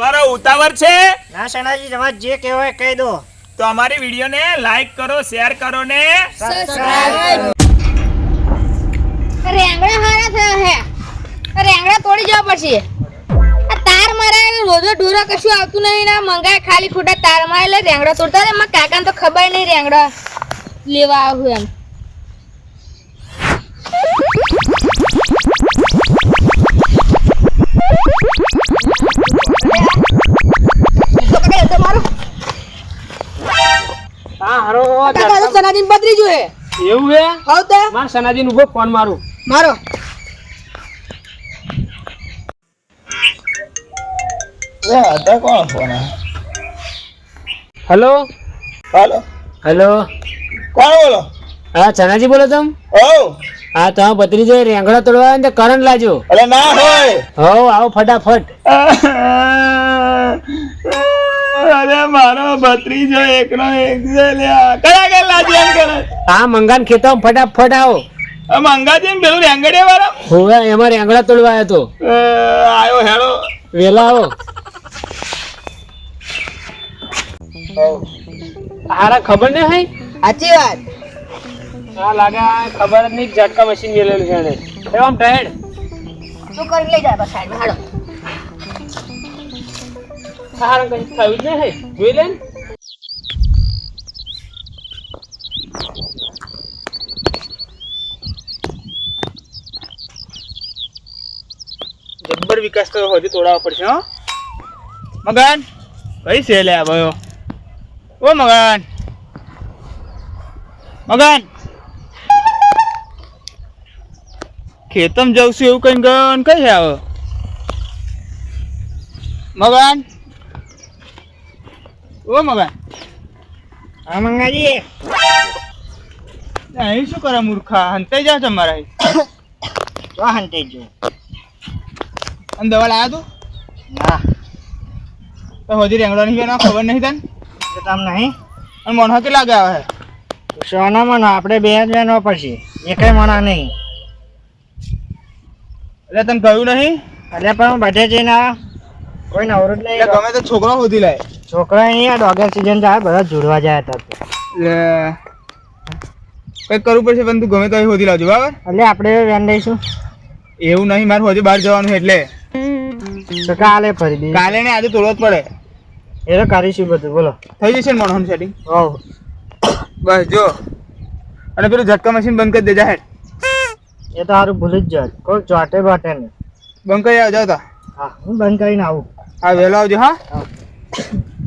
મારો ઉતાવળ છે? ના સણાજી તમારે જે કહેવાય કહી દો. તો અમારી વિડીયોને લાઈક કરો શેર કરો ને રેંગણા હારા થયો હે. આ રેંગણા તોડી જવા પડશે તાર મારા રોજો ઢોરા કશું આવતું નહીં ના મંગાય ખાલી ખોટા તાર મારે એટલે રેંગડા તોડતા હતા. એમાં કાકાને તો ખબર નહીં રેંગડા લેવા આવું એમ. હા હારો કાકા તો સનાજીને બદલી જોઈએ એવું હે? હાવ તો માર સનાજીન ઊભો ફોન મારું. મારો. હેલો? હાલો. હેલો? કોણ બોલો? હા ચનાજી બોલો તમ? ઓ હા તમે બત્રી જાય રેંગડા તોડવા ને કરંટ લાજો. અરે ના હોય. હો આવો ફટાફટ. અરે મારો ભત્રીજો એકનો એક છે લ્યા કયા કયા લાજ્યા કરે આ મંગાન ખેતરમાં ફટાફટ આવો. આ મંગાજી ને પેલું રેંગડે વાળો? હોવે એમાં રેંગડા તોડવા આવ્યો તો. આયો હેડો વેલા આવો. હારા ખબર ને હઈ સાચી વાત. હા લાગે ખબર જ નહીં ઝટકા મશીન મેલેલું છે એને. એ આમ ટેડ શું કરી લઈ જાય સાઈડ હાડો હારા કઈ થયું જ નહીં જોઈ લે. જબ્બર વિકાસ તો હજુ તોડાવવો પડશે, હો. મગન, કઈ છે લે ભાઈઓ? ઓ મગન. મગન. ખેતમ જવું છું એવું કઈ ગયો કઈ હવે મગન. ઓ મગન હા મંગાજી. અહીં શું કરે મૂર્ખા? હંતાઈ જા તમારા મારા તો હંતે જો અને દવા લાયા તું? ના. તો હજી રેંગડો નહીં ગયો ખબર નહીં તને? તો તમ નહીં. અને મણો કેટલા ગયા હે સોના મનો આપણે બે જ લેનો પડશે એકે મણા નહીં. એટલે તને કહ્યું નહીં? એટલે પણ હું બધે જઈને કોઈ નવરો જ નહીં ગમે તો છોકરો શોધી લાય છોકરા અહીંયા ડોગર સિઝન જાય બધા જોડવા જાય હતા એટલે કંઈક કરવું પડશે પણ તું ગમે તો શોધી લાવજો બરાબર? એટલે આપણે વેન લઈશું. એવું નહીં મારે હજુ બહાર જવાનું એટલે. તો કાલે ફરી કાલે ને આજે તોડવો જ પડે. એ તો કરીશું બધું બોલો. થઈ જશે ને મોણોનું સેટિંગ હોવ. બસ જો. અને પેલું ઝટકા મશીન બંધ કરી દેજા હેડ. એ તો સારું ભૂલી જ જાય કોઈ ચોટે બાટે નહીં. બંધ કરી આવજો તા. હા હું બંધ કરીને આવું. હા વહેલો આવજો હા.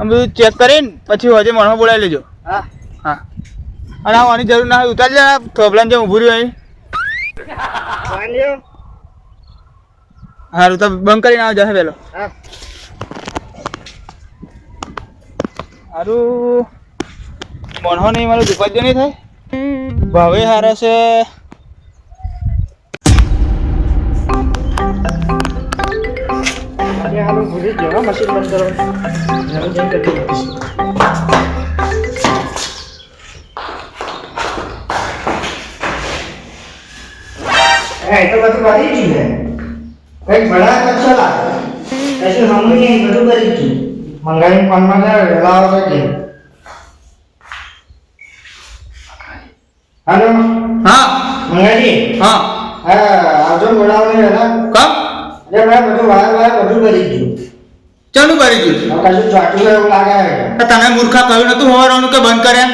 આમ બધું ચેક કરીને પછી હજે મોણો બોલાવી લેજો. હા. હા. અને આવવાની જરૂર ના હોય ઉતારી આ થોભલાને જેમ ઊભું રહ્યું અહીં. સારું તો બંધ કરીને આવજો હે પેલો હા. સારું મોણો નહીં મારું દુપાજો નહીં થાય? ભાવે હારા છે. અરે હાલું ભૂલી ગયો હો, મશીન બંધ કરવાનું જઈને કરી દઈશું. એ તો બધું કરી જ છે કંઈક ભણા તો ચલા કશું હમું નહીં બધું કરી જ મંગાવીને ફોનમાં જાય વહેલા આવો કે હાલો હા મંગાજી હા હા આવજો બોલાવને વહેલા કમ બધું બધું કરી દીધું ચાલુ કરી દીધું કશું ચોટ્યું એવું લાગે તને મૂર્ખા કહ્યું નતું હોવાનું કે બંધ કરે?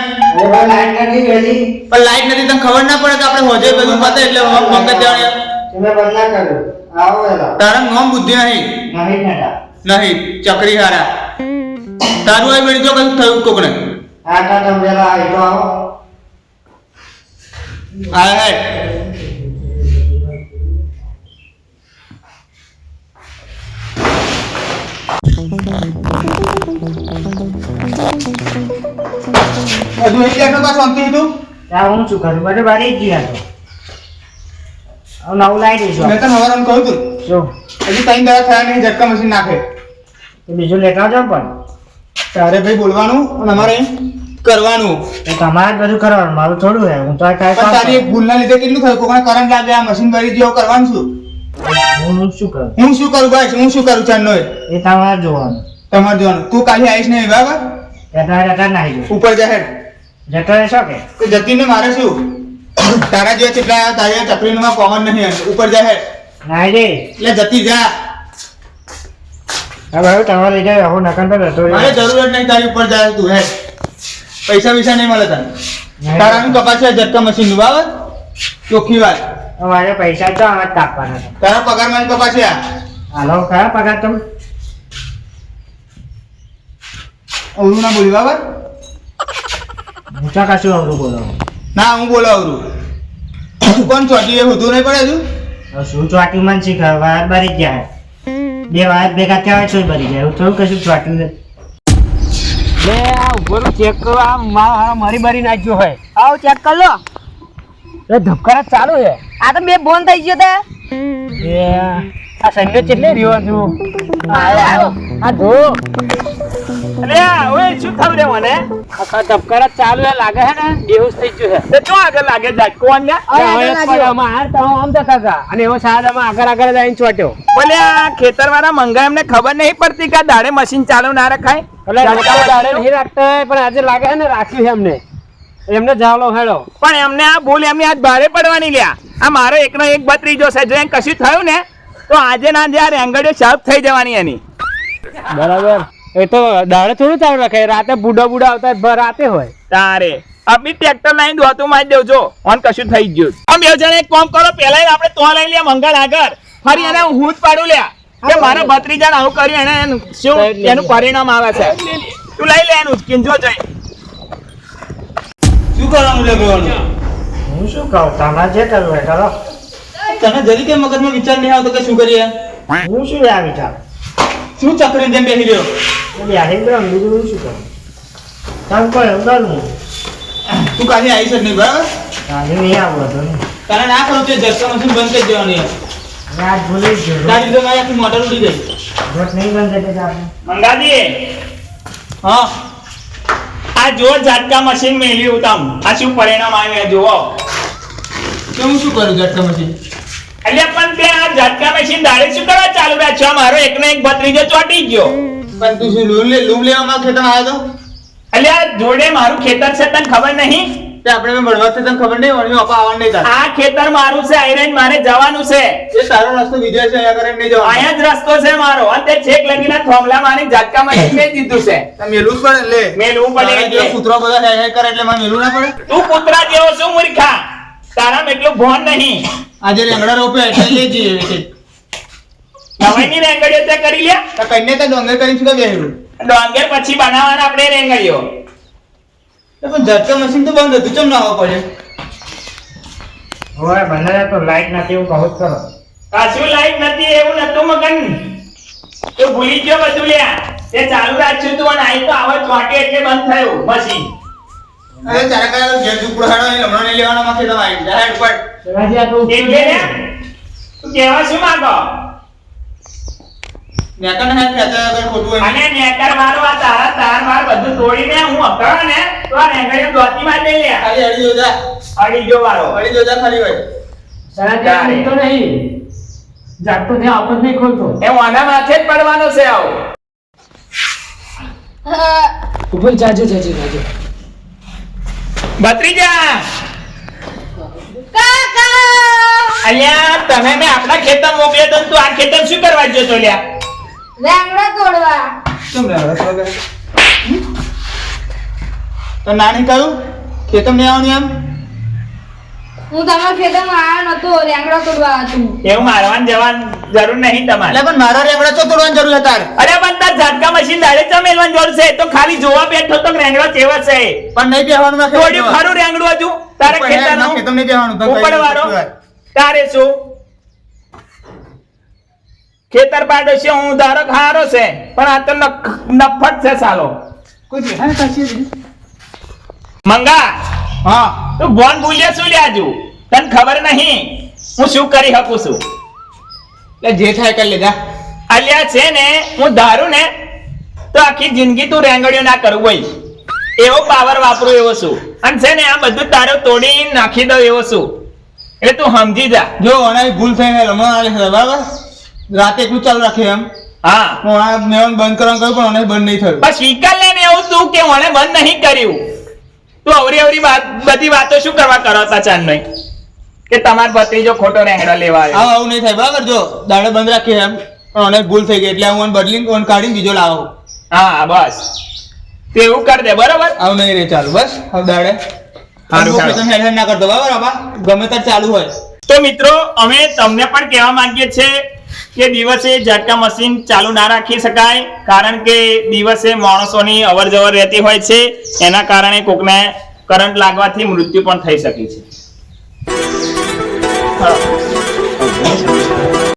લાઈટ નથી ગયેલી પણ લાઈટ નથી તને ખબર ના પડે કે આપણે હોજે બધું પતે એટલે મંગત દેવાની. તમે બંધ ના કર્યું. આવો તારા નોમ બુદ્ધિ નહીં. નહીં નહીં ચકરી હારા. તારું આવી બેન જો કશું થયું કોકને આ તા તમે વહેલા આવી. તો આવો હજુ એ લેખો કા શાંતિ હતું ત્યાં હું શું કરું? બધું બારી ગયા તો નવું લાવી દઈશું. મેં તને હવારમાં કહું તું. શું? હજી ત્રણ દાડા થયા નહીં ઝટકા મશીન નાખે. તો બીજું લેતા આવજો પણ. તારે ભાઈ બોલવાનું અને અમારે કરવાનું. તો તમારે બધું કરવાનું. મારું થોડું હે તો તારી એક ભૂલના લીધે કેટલું થયું? કોકને કરંટ લાગે આ મશીન ભરી જેવું કરવાનું શું? હું હું શું કરું? હું શું કરું બસ હું શું કરું ચાંદનો એ તમારે જોવાનું. તમારે જોવાનું. તું કાલે આવીશ નહીં બરાબર? જતા જતા નાહી ગયો ઉપર જાહેર જતો રહેશો કે? તો જતીને મારે શું? તારા જેવા કેટલા આવ્યા તારા ચકરીમાં કોમન નહીં ઉપર જાહેર નાહી દે. એટલે જતી જા. હવે તમારે લીધે હું નકર તો જતો મારે જરૂર જ નહીં તારી ઉપર જાય તું હે પૈસા પૈસા નહીં મળે તને. તારાનું કપાસ જટકા મશીનનું બરાબર? ચોખ્ખી વાત. મારે પૈસા તો આમાં જ કાપવાના છે. તારા પગારમાં કપાસ છે હાલો કયા પગાર તમે? અવરું ના બોલી બરાબર? હું કશું અવરું બોલો ના હું બોલો અવરું. તું કોણ ચોટી એ હોતું નહીં પડે તું? શું ચોટી મન શીખવા વાર બરી જાય. બે વાર ભેગા થયા હોય બરી જાય. એવું થોડું કશું ચોટી નથી લે આ ઊભો ચેક કરો. આ મા- મારી બારી નાખ્યો હોય. આવો ચેક કર લો. એ ધબકારા ચાલુ છે. આ તો બે બોન થઈ ગયો તા. આ સૈન્ય કેટલે રહ્યો છું? આ જો. અરે ઓય શું થયું રે મને? આખા ધબકારા ચાલુ છે લાગે છે ને? બેહોશ થઈ ગયો છે. તો આગળ લાગે જાય કોણ ને હવે આગળ લાગ્યો. આમ તો આમ દેખા હતા અને એવો સાદામાં આગળ આગળ જઈને ચોટ્યો. બોલે આ ખેતર વાળા મંગા એમને ખબર નહીં પડતી કે દાડે મશીન ચાલુ ના રખાય? એટલે દાડે નહીં રાખતા પણ આજે લાગે છે ને રાખ્યું છે એમને. એમને જાવલો હેડો. પણ એમને આ ભૂલ એમની આજ ભારે પડવાની લ્યા. આ મારો એકનો એક બત્રીજો છે. જો એમ કશું થયું ને તો આજે ના જ્યાં એંગડીઓ શાર્પ થઈ જવાની એની. બરાબર. એ તો દાડે થોડું ચાલુ રાખે. રાતે બુડા બુડા આવતા ભર રાતે હોય. તારે. અભી ટ્રેક્ટર લાઈન દોતું મારી દેવજો ઓન કશું થઈ ગયું. આમ બે જણા એક કામ કરો પહેલા આપણે તો લઈ લે મંગળ આગળ. ફરી એને હું જ પાડું લ્યા. કે મારા ભત્રીજાને આવું કર્યું એને એનું શું એનું પરિણામ આવે છે. તું લઈ લે એનું કિંજો જઈ. શું કરવાનું લે હું શું કહું? જે કરવું કરો. તને જરી કે મગજમાં વિચાર નહીં આવતો કે શું કરીએ? હું શું વિચાર? શું ચક્રી જેમ બેસી રહ્યો? બીજું હું શું કરું? તમે કોઈ એવું કરું તું કાલે આવી જ નહીં બરાબર? આજે નહીં આવું હતું ને તારે ના કરું તે ઝટકા મશીન બંધ કરી દેવાની આજ ભૂલી ગયો. તારી લીધે મારી આખી મોટર ઉડી ગઈ. નહીં બંધ થતી આપણે. મંગાજી હા. આ જો જાટકા મશીન મેલ્યું તમ આ શું પરિણામ આવ્યું જુઓ. હું શું કરું જાટકા મશીન એટલે પણ તે આ જાટકા મશીન દાડે શું કરવા ચાલુ રહ્યા છો મારો એકનો એક ભત્રીજો ચોટી ગયો. પણ તું શું લૂમ લેવા માંગે ખેતર આવ્યો તો એટલે આ જોડે મારું ખેતર છે તને ખબર નહીં? તે આપણે મળવા તને ખબર નહીં વળી આપા આવવાનું નહીં આ ખેતર મારું છે આયરન મારે જવાનું છે. એ તારો રસ્તો બીજો છે અહીંયા કરે નહીં જવાનું. અહીંયા જ રસ્તો છે મારો. અને તે છેક લગીના થોમલા મારી ઝટકા માં મેં દીધું છે. મેલું જ પડે લે. મેલું પડે એટલે. કૂતરો બધા હે હે કરે એટલે મને મેલું ના પડે? તું કૂતરા જેવો શું મૂર્ખા. તારામાં એટલું ભોન નહીં. આજે રેંગડા રોપે એટલે લઈ વેચે. નવાઈની રેંગડીઓ તે કરી લે. તો કઈને તો ડોંગર કરી શું બેહેલું? ડોંગર પછી બનાવવાના આપણે રેંગડીઓ. પણ ઝટકા મશીન તો બંધ હતું. ચમ ના પડે? હવે બંને તો લાઈટ નથી એવું કહું જ કરો કશું લાઈટ નથી એવું નતું મગન. તું ભૂલી ગયો બધું લ્યા. તે ચાલુ રાખ્યું તું અને આઈ તો આવાજ વાટે એટલે બંધ થયું મશીન અરે કાળા ઘેર ઝૂંપડો હાડો અહીં લમણો નહીં લેવાનો માં ખેતરમાં આવી જાય ઉપર. શિવાજી આ તો તું કહેવા શું માંગો? નેકાને હાથ ખેંચાયા વગર ખોટું હોય અને નેકર મારો આ તારા તાર માર બધું તોડીને હું ને તો આ રેંગડીઓ દોતી માં લઈ લે. ખાલી અડી જોજા અડી જોજા ખાલી હોય નીકળતો નહીં. જાગતો ત્યાં આવતો નહીં ખોલતો. એ માથે જ પડવાનો છે આવું. ઉપર જાજો જાજો જાજો. ભત્રીજા. કાકા! અલ્યા તમે મેં આપણા ખેતર મોકલ્યો તો તું આ ખેતર શું કરવા જતો લ્યા? તોડવા. કેમ? તો નાની કહ્યું ખેતર નહીં આવવાનું એમ? હું તમારા ખેતરમાં આવ્યો નતો રેંગડા તોડવા હતું એવું મારવાન જવાન જરૂર નહીં તમારે. એટલે પણ મારા રેંગડા ચો તોડવાની જરૂર છે અરે પણ તાર ઝાટકા મશીન દાડે ચમેલવાન જરૂર છે. તો ખાલી જોવા બેઠો તો રેંગડો ચેવો છે? પણ નહીં બેહવાનું ખરું રેંગડું હજુ. તારે ખેતરનું ખેતર નહીં બેહવાનું ઉપર વાળો તારે શું? ખેતર પાડો છે હું ધારો હારો છે પણ આ તો નફટ છે સાલો. કોઈ બેહાય કાશી મંગા હા. તું બોન ભૂલ્યા શું લ્યાજુ તને ખબર નહીં હું શું કરી શકું છું? એટલે જે થાય કરી લેજા. અલ્યા છે ને હું ધારું ને તો આખી જિંદગી તું રેંગડ્યો ના કરું હોય એવો પાવર વાપરું એવો છું. અને છે ને આ બધું તારો તોડી નાખી દઉં એવો છું. એટલે તું સમજી જા. જો અનાઈ ભૂલ થઈને રમવા આલે છે બરાબર? રાતે એકલું ચાલુ રાખ્યું એમ? હા. હું આ મેં બંધ કરવાનું કહ્યું પણ મને બંધ નહીં થયું. બસ વિકલ ને એવું શું કે મને બંધ નહીં કર્યું. તું અવરી અવરી વાત- બધી વાતો શું કરવા કરો નહીં કે તમાર ભત્રીજો ખોટો રેંગડો લેવા આવ્યો. આવું આવું નહીં થાય બરાબર? જો દાડે બંધ રાખીએ એમ. પણ મને ભૂલ થઈ ગઈ એટલે હું બદલી ઓન કાઢીને બીજો લાવો. હા બસ. તે એવું કરી દે બરોબર? આવું નહીં રે ચાલુ. બસ હવે દાડે. હારું, હું હેડ ના કરતો બરાબર? ગમે ત્યારે ચાલુ હોય. તો મિત્રો અમે તમને પણ કહેવા માંગીએ છીએ કે દિવસે ઝટકા મશીન ચાલુ ના રાખી શકાય, કારણ કે દિવસે માણસોની અવર જવર રહેતી હોય છે, એના કારણે કોકને કરંટ લાગવાથી મૃત્યુ પણ થઈ શકે છે.